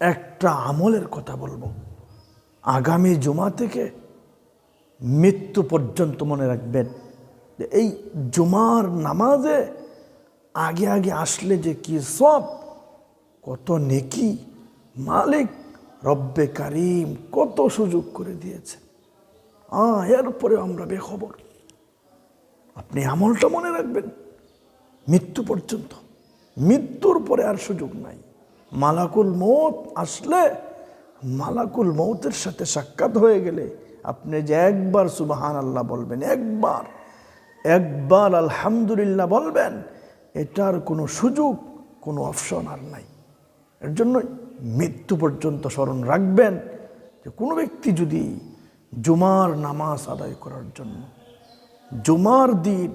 একটা আমলের কথা বলব। আগামী জুমা থেকে মৃত্যু পর্যন্ত মনে রাখবেন এই জুমার নামাজে আগে আগে আসলে যে কি সব, কত নেকি মালিক রব্বে কারিম কত সুযোগ করে দিয়েছে। আহ এরপরে আমরা বেখবর। আপনি আমলটা মনে রাখবেন, মৃত্যু পর্যন্ত। মৃত্যুর পরে আর সুযোগ নাই। মালাকুল মৌত আসলে মালাকুল মৌতের সাথে সাক্ষাৎ হয়ে গেলে আপনি যে একবার সুবাহান আল্লাহ বলবেন, একবার একবার আলহামদুলিল্লাহ বলবেন, এটার কোনো সুযোগ, কোনো অপশন আর নাই। এর জন্য মৃত্যু পর্যন্ত স্মরণ রাখবেন যে কোনো ব্যক্তি যদি জুমার নামাজ আদায় করার জন্য, জুমার দিন,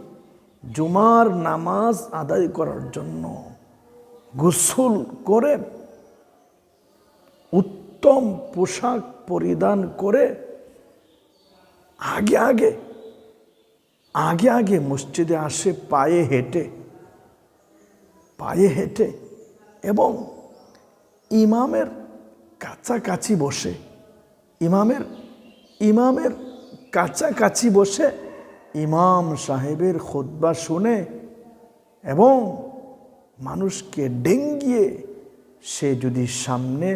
জুমার নামাজ আদায় করার জন্য গোসল করে, উত্তম পোশাক পরিধান করে, আগে আগে আগে আগে মসজিদে আসে, পায়ে হেঁটে পায়ে হেঁটে এবং ইমামের কাছাকাছি বসে, ইমামের ইমামের কাছাকাছি বসে ইমাম সাহেবের খোদবা শুনে এবং মানুষকে ডেঙ্গিয়ে সে যদি সামনে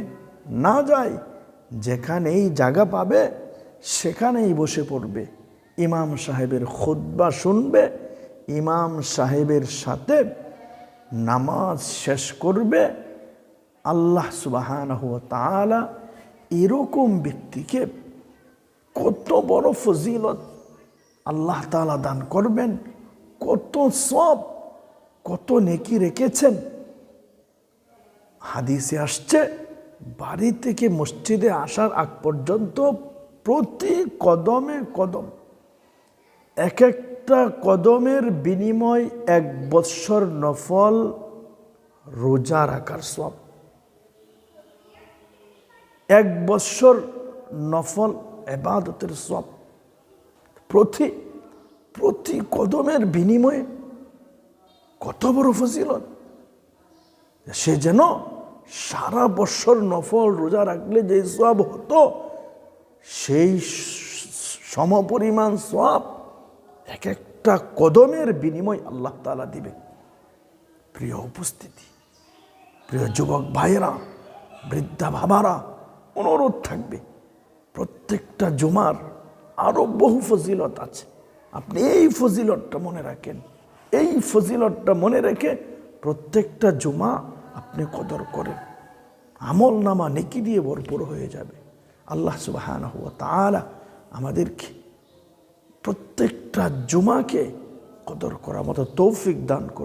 না যায়, যেখানেই জায়গা পাবে, সেখানেই বসে পড়বে। ইমাম সাহেবের খোদবা শুনবে, ইমাম সাহেবের সাথে নামাজ শেষ করবে। আল্লাহ সুবাহান তাআলা এরকম ব্যক্তিকে কত বড় ফজিলত আল্লাহ তালা দান করবেন, কত সব কত নেকি রেখেছেন? হাদিসে আসছে, বাড়ি থেকে মসজিদে আসার আগ পর্যন্ত প্রতি কদমে কদম, এক একটা কদমের বিনিময় এক বৎসর নফল রোজা রাখার সব এক বৎসর নফল এবাদতের সব প্রতি প্রতি কদমের বিনিময়ে কত বড় ফজিলত। সে যেন সারা বছর নফল রোজা রাখলে যে সব হতো, সেই সমপরিমাণ সব এক একটা কদমের বিনিময় আল্লাহ তালা দিবে। প্রিয় উপস্থিতি, প্রিয় যুবক ভাইয়েরা, বৃদ্ধা বাবারা, অনুরোধ থাকবে, প্রত্যেকটা জুমার আরও বহু ফজিলত আছে। আপনি এই ফজিলতটা মনে রাখেন। এই ফজিলতটা মনে রেখে প্রত্যেকটা জুমা আপনি কদর করেন। আমল নামা নেকি দিয়ে ভরপুর হয়ে যাবে। আল্লাহ সুবাহান হওয়া তালা আমাদেরকে প্রত্যেকটা জুমাকে কদর করার মতো তৌফিক দান করে